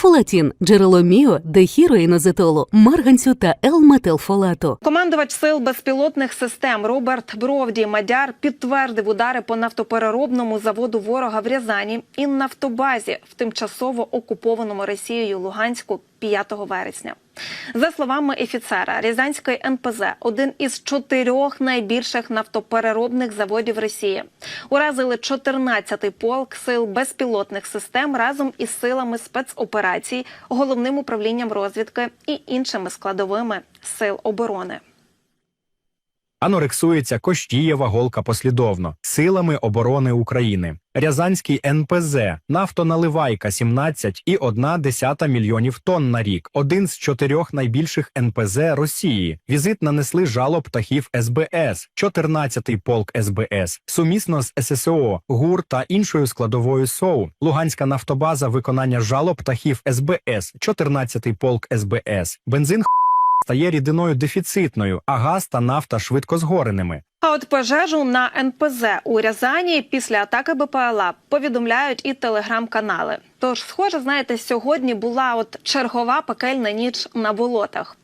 Фолатін – джерело міо, дехіроїнозетолу, марганцю та Л-метилфолату. Командувач сил безпілотних систем Роберт Бровді Мадяр підтвердив удари по нафтопереробному заводу ворога в Рязані і нафтобазі в тимчасово окупованому Росією Луганську 5 вересня. За словами офіцера, Рязанської НПЗ один із чотирьох найбільших нафтопереробних заводів Росії. Уразили 14-й полк сил безпілотних систем разом із силами спецоперацій, головним управлінням розвідки і іншими складовими сил оборони. Анорексується Кощієва голка послідовно силами оборони України. Рязанський НПЗ, нафтоналивайка 17,1 мільйонів тонн на рік, один з чотирьох найбільших НПЗ Росії. Візит нанесли жало птахів СБС, 14-й полк СБС, сумісно з ССО, ГУР та іншою складовою СОУ. Луганська нафтобаза виконання жало птахів СБС, 14-й полк СБС, бензин стає рідиною дефіцитною, а газ та нафта швидко згореними. А от пожежу на НПЗ у Рязані після атаки БПЛА повідомляють і телеграм-канали. Тож, схоже, знаєте, сьогодні була от чергова пекельна ніч на болотах.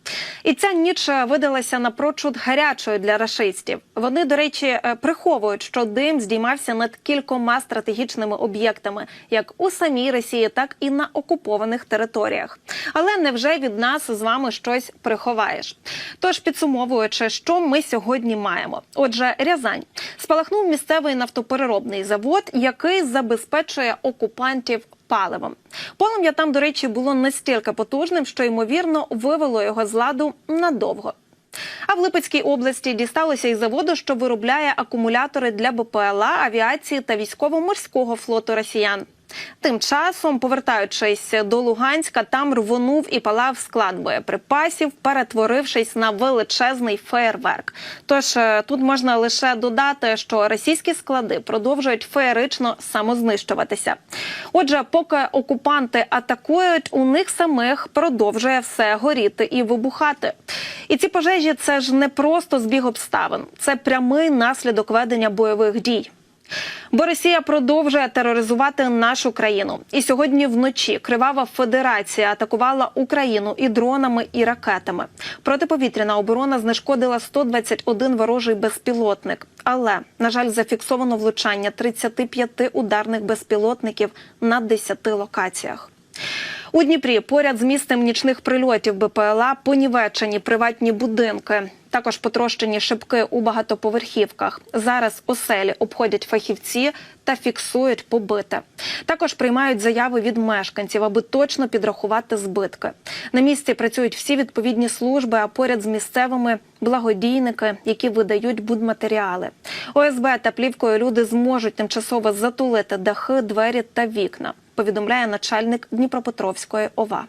І ця ніч е, видалася напрочуд гарячою для рашистів. Вони, до речі, е, приховують, що дим здіймався над кількома стратегічними об'єктами, як у самій Росії, так і на окупованих територіях. Але невже від нас з вами щось приховаєш? Тож підсумовуючи, що ми сьогодні маємо. Отже, Рязань спалахнув місцевий нафтопереробний завод, який забезпечує окупантів паливом. Полум'я там, до речі, було настільки потужним, що ймовірно вивело його з ладу надовго. А в Липецькій області дісталося й заводу, що виробляє акумулятори для БПЛА, авіації та військово-морського флоту росіян. Тим часом, повертаючись до Луганська, там рвонув і палав склад боєприпасів, перетворившись на величезний феєрверк. Тож е, тут можна лише додати, що російські склади продовжують феєрично самознищуватися. Отже, поки окупанти атакують, у них самих продовжує все горіти і вибухати. І ці пожежі це ж не просто збіг обставин, це прямий наслідок ведення бойових дій. Бо Росія продовжує тероризувати нашу країну. І сьогодні вночі Кривава Федерація атакувала Україну і дронами, і ракетами. Протиповітряна оборона знешкодила 121 ворожий безпілотник. Але, на жаль, зафіксовано влучання 35 ударних безпілотників на 10 локаціях. У Дніпрі поряд з місцем нічних прильотів БПЛА понівечені приватні будинки. Також потрощені шибки у багатоповерхівках. Зараз оселі обходять фахівці та фіксують побите. Також приймають заяви від мешканців, аби точно підрахувати збитки. На місці працюють всі відповідні служби, а поряд з місцевими благодійники, які видають будматеріали. ОСБ та плівкою люди зможуть тимчасово затулити дахи, двері та вікна. Повідомляє начальник Дніпропетровської ОВА.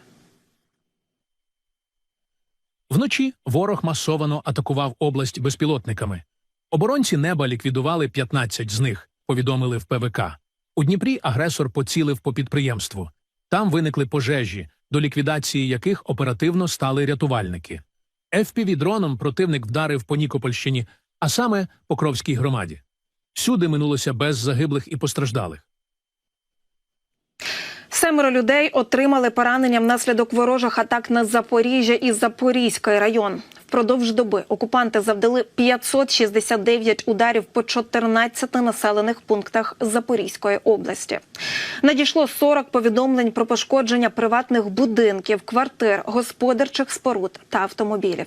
Вночі ворог масовано атакував область безпілотниками. Оборонці неба ліквідували 15 з них, повідомили в ПВК. У Дніпрі агресор поцілив по підприємству. Там виникли пожежі, до ліквідації яких оперативно стали рятувальники. ФПВ-дроном противник вдарив по Нікопольщині, а саме Покровській громаді. Всюди минулося без загиблих і постраждалих. Семеро людей отримали поранення внаслідок ворожих атак на Запоріжжя і Запорізький район. Впродовж доби окупанти завдали 569 ударів по 14 населених пунктах Запорізької області. Надійшло 40 повідомлень про пошкодження приватних будинків, квартир, господарчих споруд та автомобілів.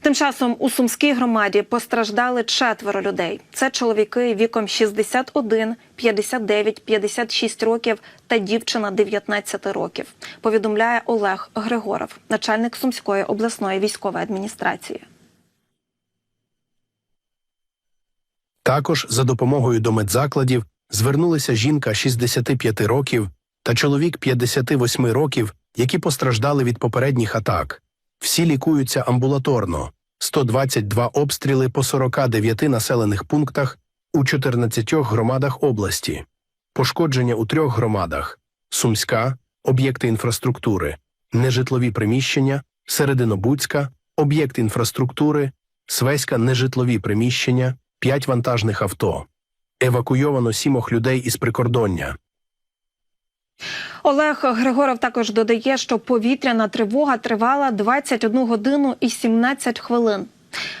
Тим часом у Сумській громаді постраждали четверо людей. Це чоловіки віком 61, 59, 56 років та дівчина 19 років. Повідомляє Олег Григоров, начальник Сумської обласної військової адміністрації. Також за допомогою до медзакладів звернулися жінка 65 років та чоловік 58 років, які постраждали від попередніх атак. Всі лікуються амбулаторно. 122 обстріли по 49 населених пунктах у 14 громадах області. Пошкодження у трьох громадах: Сумська, об'єкти інфраструктури, нежитлові приміщення, Серединобудська, об'єкт інфраструктури, Свеська нежитлові приміщення, 5 вантажних авто. Евакуйовано сімох людей із прикордоння. Олег Григоров також додає, що повітряна тривога тривала 21 годину і 17 хвилин.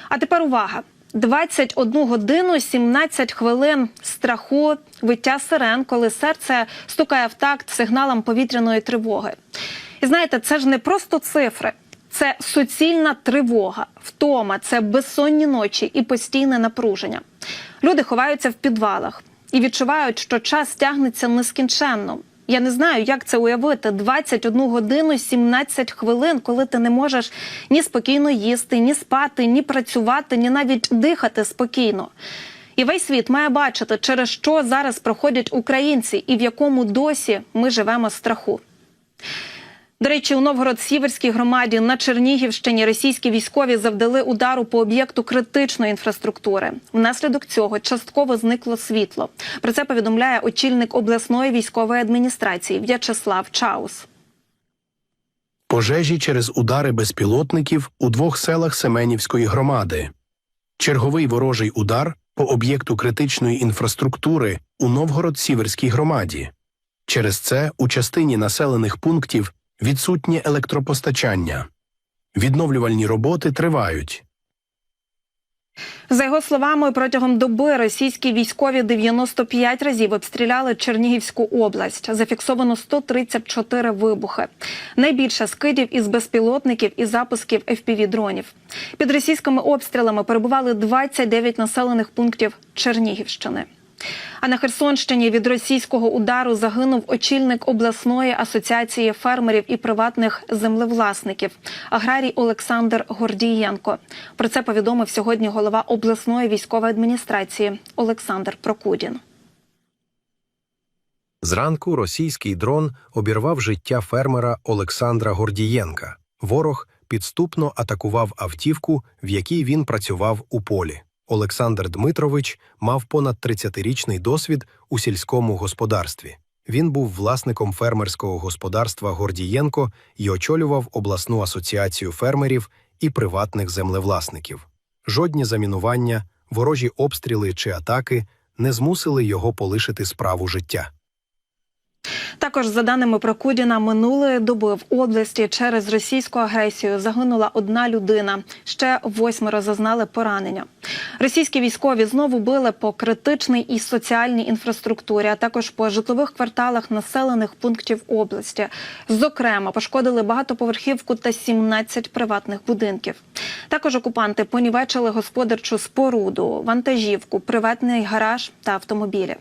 А тепер увага: 21 годину 17 хвилин страху, виття сирен, коли серце стукає в такт сигналам повітряної тривоги. І знаєте, це ж не просто цифри. Це суцільна тривога, втома, це безсонні ночі і постійне напруження. Люди ховаються в підвалах і відчувають, що час тягнеться нескінченно. Я не знаю, як це уявити. 21 годину 17 хвилин, коли ти не можеш ні спокійно їсти, ні спати, ні працювати, ні навіть дихати спокійно. І весь світ має бачити, через що зараз проходять українці і в якому досі ми живемо страху. До речі, у Новгород-Сіверській громаді на Чернігівщині російські військові завдали удару по об'єкту критичної інфраструктури. Внаслідок цього частково зникло світло. Про це повідомляє очільник обласної військової адміністрації В'ячеслав Чаус. Пожежі через удари безпілотників у двох селах Семенівської громади. Черговий ворожий удар по об'єкту критичної інфраструктури у Новгород-Сіверській громаді. Через це у частині населених пунктів відсутнє електропостачання. Відновлювальні роботи тривають. За його словами, протягом доби російські військові 95 разів обстріляли Чернігівську область. Зафіксовано 134 вибухи. Найбільше скидів із безпілотників і запусків FPV-дронів. Під російськими обстрілами перебували 29 населених пунктів Чернігівщини. А на Херсонщині від російського удару загинув очільник обласної асоціації фермерів і приватних землевласників аграрій Олександр Гордієнко. Про це повідомив сьогодні голова обласної військової адміністрації Олександр Прокудін. Зранку російський дрон обірвав життя фермера Олександра Гордієнка. Ворог підступно атакував автівку, в якій він працював у полі. Олександр Дмитрович мав понад 30-річний досвід у сільському господарстві. Він був власником фермерського господарства Гордієнко і очолював обласну асоціацію фермерів і приватних землевласників. Жодні замінування, ворожі обстріли чи атаки не змусили його полишити справу життя. Також за даними Прокудіна, минулої доби в області через російську агресію загинула одна людина. Ще восьмеро зазнали поранення. Російські військові знову били по критичній і соціальній інфраструктурі, а також по житлових кварталах населених пунктів області. Зокрема, пошкодили багатоповерхівку та 17 приватних будинків. Також окупанти понівечили господарчу споруду, вантажівку, приватний гараж та автомобілі.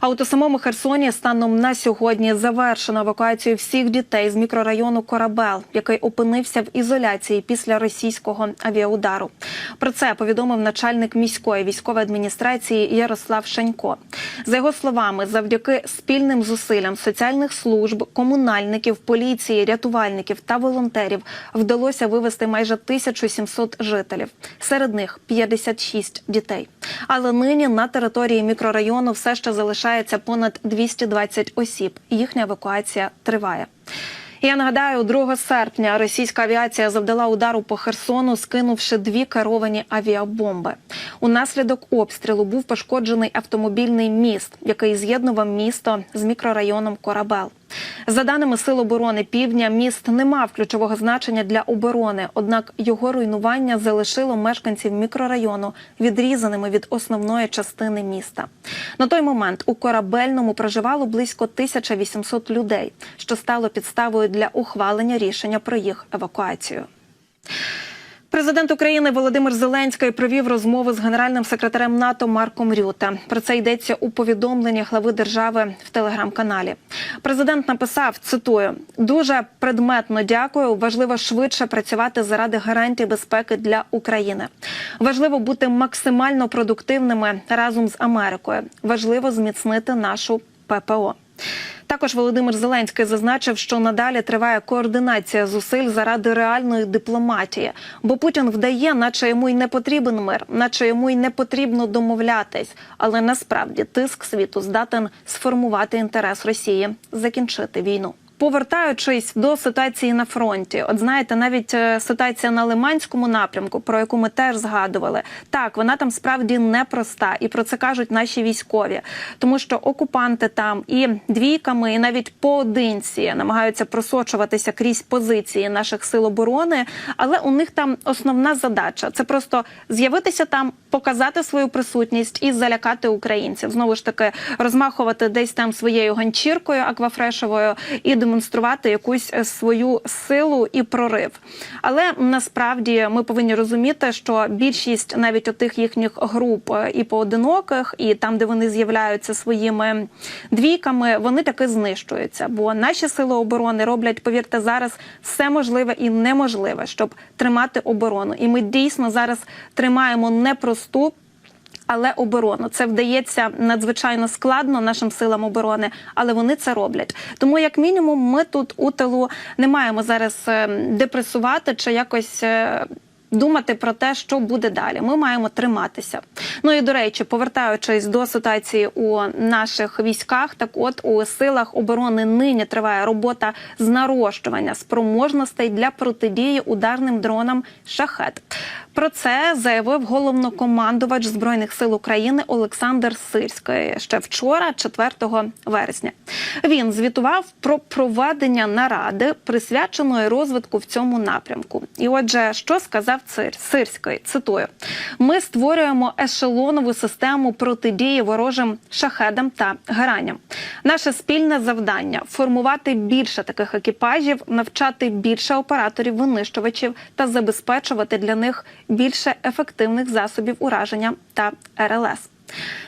А от у самому Херсоні станом на сьогодні завершено евакуацію всіх дітей з мікрорайону Корабел, який опинився в ізоляції після російського авіаудару. Про це повідомив начальник міської військової адміністрації Ярослав Шанько. За його словами, завдяки спільним зусиллям соціальних служб, комунальників, поліції, рятувальників та волонтерів вдалося вивезти майже 1700 жителів. Серед них 56 дітей. Але нині на території мікрорайону все ще залишається понад 220 осіб. Їхня евакуація триває. Я нагадаю, 2 серпня російська авіація завдала удару по Херсону, скинувши дві керовані авіабомби. Унаслідок обстрілу був пошкоджений автомобільний міст, який з'єднував місто з мікрорайоном Корабел. За даними Сил оборони Півдня, міст не мав ключового значення для оборони однак його руйнування залишило мешканців мікрорайону відрізаними від основної частини міста. На той момент у корабельному проживало близько 1800 людей, що стало підставою для ухвалення рішення про їх евакуацію. Президент України Володимир Зеленський провів розмову з генеральним секретарем НАТО Марком Рюте. Про це йдеться у повідомленні глави держави в телеграм-каналі. Президент написав: цитую: дуже предметно дякую. Важливо швидше працювати заради гарантій безпеки для України. Важливо бути максимально продуктивними разом з Америкою. Важливо зміцнити нашу ППО. Також Володимир Зеленський зазначив, що надалі триває координація зусиль заради реальної дипломатії, бо Путін вдає, наче йому й не потрібен мир, наче йому й не потрібно домовлятись. Але насправді тиск світу здатен сформувати інтерес Росії закінчити війну. Повертаючись до ситуації на фронті, от знаєте, навіть е, ситуація на Лиманському напрямку, про яку ми теж згадували, так вона там справді непроста, і про це кажуть наші військові, тому що окупанти там і двійками, і навіть поодинці намагаються просочуватися крізь позиції наших сил оборони, але у них там основна задача це просто з'явитися там, показати свою присутність і залякати українців. Знову ж таки, розмахувати десь там своєю ганчіркою аквафрешовою і демонструвати якусь е, свою силу і прорив. Але насправді ми повинні розуміти, що більшість навіть отих їхніх груп е, і поодиноких, і там, де вони з'являються своїми двійками, вони таки знищуються. Бо наші сили оборони роблять, повірте, зараз все можливе і неможливе, щоб тримати оборону. І ми дійсно зараз тримаємо непросту. Але оборону це вдається надзвичайно складно нашим силам оборони, але вони це роблять. Тому, як мінімум, ми тут у тилу не маємо зараз е, депресувати чи якось. е, Думати про те, що буде далі. Ми маємо триматися. Ну і до речі, повертаючись до ситуації у наших військах, так от у силах оборони нині триває робота з нарощування спроможностей для протидії ударним дронам шахет. Про це заявив головнокомандувач збройних сил України Олександр Сирський ще вчора, 4 вересня. Він звітував про проведення наради, присвяченої розвитку в цьому напрямку. І отже, що сказав Цир Сирський? Цитую: ми створюємо ешелонову систему протидії ворожим шахедам та гераням. Наше спільне завдання формувати більше таких екіпажів, навчати більше операторів винищувачів та забезпечувати для них більше ефективних засобів ураження та РЛС.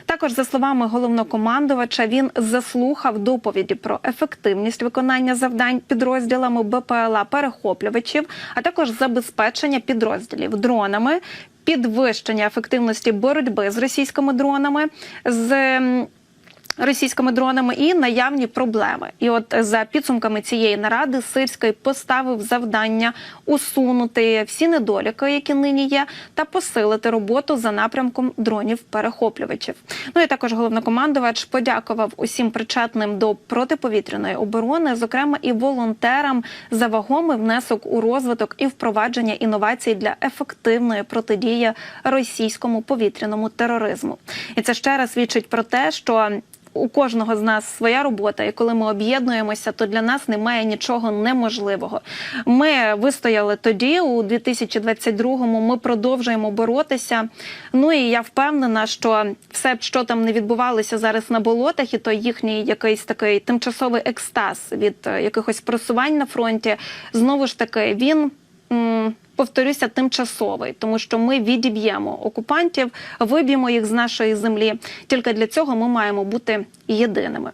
Також, за словами головнокомандувача, він заслухав доповіді про ефективність виконання завдань підрозділами БПЛА перехоплювачів, а також забезпечення підрозділів дронами, підвищення ефективності боротьби з російськими дронами. з російськими дронами і наявні проблеми. І от за підсумками цієї наради Сирський поставив завдання усунути всі недоліки, які нині є, та посилити роботу за напрямком дронів-перехоплювачів. Ну і також головнокомандувач подякував усім причетним до протиповітряної оборони, зокрема і волонтерам, за вагомий внесок у розвиток і впровадження інновацій для ефективної протидії російському повітряному тероризму. І це ще раз свідчить про те, що у кожного з нас своя робота, і коли ми об'єднуємося, то для нас немає нічого неможливого. Ми вистояли тоді, у 2022-му, Ми продовжуємо боротися. Ну і я впевнена, що все, що там не відбувалося зараз на болотах, і то їхній якийсь такий тимчасовий екстаз від е, якихось просувань на фронті, знову ж таки, він. Повторюся, тимчасовий, тому що ми відіб'ємо окупантів, виб'ємо їх з нашої землі. Тільки для цього ми маємо бути єдиними.